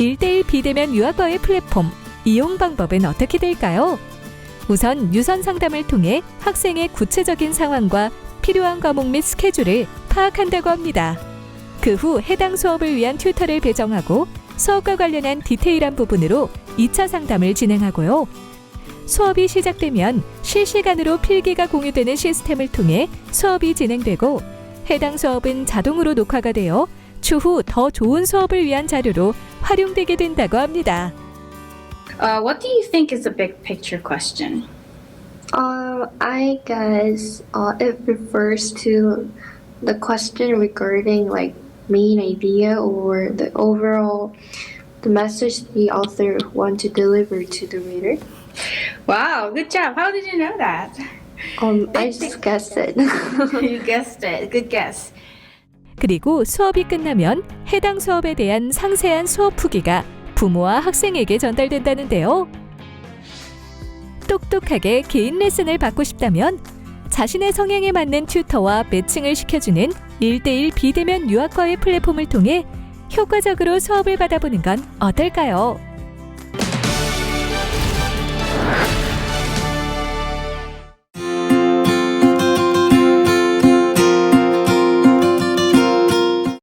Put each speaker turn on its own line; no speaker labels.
1대1 비대면 유학과의 플랫폼 이용 방법은 어떻게 될까요? 우선 유선 상담을 통해 학생의 구체적인 상황과 필요한 과목 및 스케줄을 파악한다고 합니다. 그 후 해당 수업을 위한 튜터를 배정하고 수업과 관련한 디테일한 부분으로 2차 상담을 진행하고요. 수업이 시작되면 실시간으로 필기가 공유되는 시스템을 통해 수업이 진행되고 해당 수업은 자동으로 녹화가 되어 추후 더 좋은 수업을 위한 자료로 활용되게 된다고 합니다.
Uh, what do you think is the big picture question?
Um, I guess uh, it refers to the question regarding like main idea or the overall the message the author want to deliver to the reader.
Wow, good job. How did you know that?
Um, I just guessed it.
you guessed it. Good guess.
그리고 수업이 끝나면 해당 수업에 대한 상세한 수업 후기가 부모와 학생에게 전달된다는데요. 똑똑하게 개인 레슨을 받고 싶다면 자신의 성향에 맞는 튜터와 매칭을 시켜주는 1대1 비대면 유학과의 플랫폼을 통해 효과적으로 수업을 받아보는 건 어떨까요?